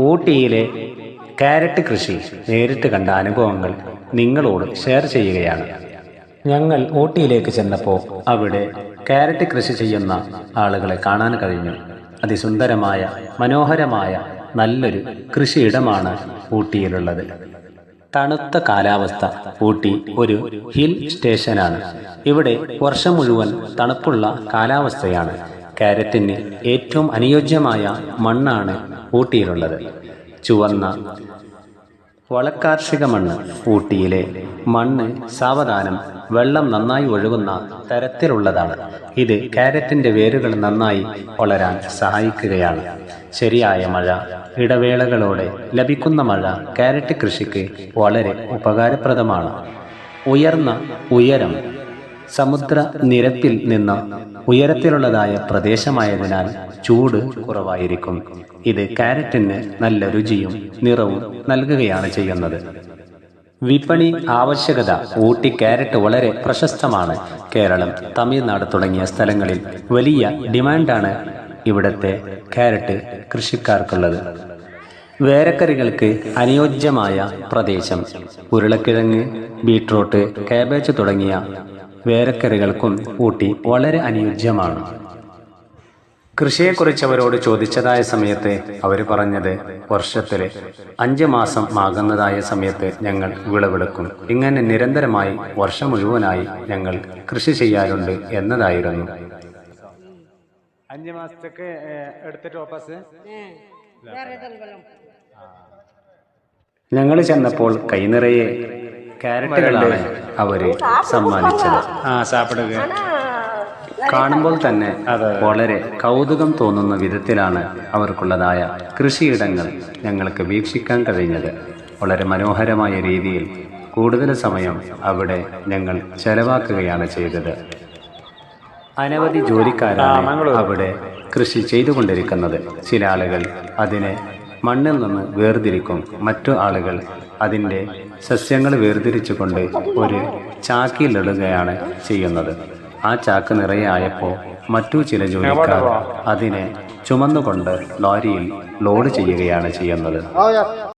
ഊട്ടിയിലെ carrot കൃഷി നേരിട്ട് കണ്ട അനുഭവങ്ങൾ നിങ്ങളോട് ഷെയർ ചെയ്യുകയാണ്. ഞങ്ങൾ ഊട്ടിയിലേക്ക് ചെന്നപ്പോൾ അവിടെ കാരറ്റ് കൃഷി ചെയ്യുന്ന ആളുകളെ കാണാൻ കഴിഞ്ഞു. അതിസുന്ദരമായ മനോഹരമായ നല്ലൊരു കൃഷിയിടമാണ് ഊട്ടിയിലുള്ളത്. തണുത്ത കാലാവസ്ഥ ഊട്ടി ഒരു ഹിൽ സ്റ്റേഷനാണ്. ഇവിടെ വർഷം മുഴുവൻ തണുപ്പുള്ള കാലാവസ്ഥയാണ്. കാരറ്റിന് ഏറ്റവും അനുയോജ്യമായ മണ്ണാണ് ഊട്ടിയിലുള്ളത് ചുവന്ന വളക്കാർഷിക മണ്ണ്. ഊട്ടിയിലെ മണ്ണ് സാവധാനം വെള്ളം നന്നായി ഒഴുകുന്ന തരത്തിലുള്ളതാണ്. ഇത് കാരറ്റിന്റെ വേരുകൾ നന്നായി വളരാൻ സഹായിക്കുകയാണ്. ശരിയായ മഴ ഇടവേളകളോടെ ലഭിക്കുന്ന മഴ കാരറ്റ് കൃഷിക്ക് വളരെ ഉപകാരപ്രദമാണ്. ഉയർന്ന ഉയരം സമുദ്ര നിരപ്പിൽ നിന്ന് ഉയരത്തിലുള്ളതായ പ്രദേശമായതിനാൽ ചൂട് കുറവായിരിക്കും. ഇത് കാരറ്റിന് നല്ല രുചിയും നിറവും നൽകുകയാണ് ചെയ്യുന്നത്. വിപണി ആവശ്യകത ഊട്ടി കാരറ്റ് വളരെ പ്രശസ്തമാണ്. കേരളം തമിഴ്നാട് തുടങ്ങിയ സ്ഥലങ്ങളിൽ വലിയ ഡിമാൻഡാണ് ഇവിടുത്തെ കാരറ്റ് കൃഷിക്കാർക്കുള്ളത്. വേരക്കറികൾക്ക് അനുയോജ്യമായ പ്രദേശം ഉരുളക്കിഴങ്ങ് ബീട്രൂട്ട് കാബേജ് തുടങ്ങിയ വേരക്കറികൾക്കും ഊട്ടി വളരെ അനുയോജ്യമാണ്. കൃഷിയെക്കുറിച്ച് അവരോട് ചോദിച്ചതായ സമയത്ത് അവർ പറഞ്ഞത് വർഷത്തിൽ അഞ്ച് മാസം ആകുന്നതായ സമയത്ത് ഞങ്ങൾ വിളവെടുക്കും. ഇങ്ങനെ നിരന്തരമായി വർഷം മുഴുവനായി ഞങ്ങൾ കൃഷി ചെയ്യാറുണ്ട് എന്നതായിരുന്നു. അഞ്ച് മാസത്തേക്ക് എടുത്തിട്ട് ഞങ്ങൾ ചെന്നപ്പോൾ കൈനിറയെ ക്യാരറ്റുകളാണ് അവർ സമ്മാനിച്ചത്. ആ സാപ്പിടുക കാണുമ്പോൾ തന്നെ വളരെ കൗതുകം തോന്നുന്ന വിധത്തിലാണ് അവർക്കുള്ളതായ കൃഷിയിടങ്ങൾ ഞങ്ങൾക്ക് വീക്ഷിക്കാൻ കഴിഞ്ഞത്. വളരെ മനോഹരമായ രീതിയിൽ കൂടുതൽ സമയം അവിടെ ഞങ്ങൾ ചെലവാക്കുകയാണ് ചെയ്തത്. അനവധി ജോലിക്കാരാണ് അവിടെ കൃഷി ചെയ്തുകൊണ്ടിരിക്കുന്നത്. ചില ആളുകൾ അതിനെ മണ്ണിൽ നിന്ന് വേർതിരിക്കും. മറ്റു ആളുകൾ അതിന്റെ സസ്യങ്ങൾ വേർതിരിച്ചുകൊണ്ട് ഒരു ചാക്കിലിടുകയാണ് ചെയ്യുന്നത്. ആ ചാക്ക് നിറയായപ്പോൾ മറ്റു ചില ജോലിക്കാർ അതിനെ ചുമന്നുകൊണ്ട് ലോറിയിൽ ലോഡ് ചെയ്യുകയാണ് ചെയ്യുന്നത്.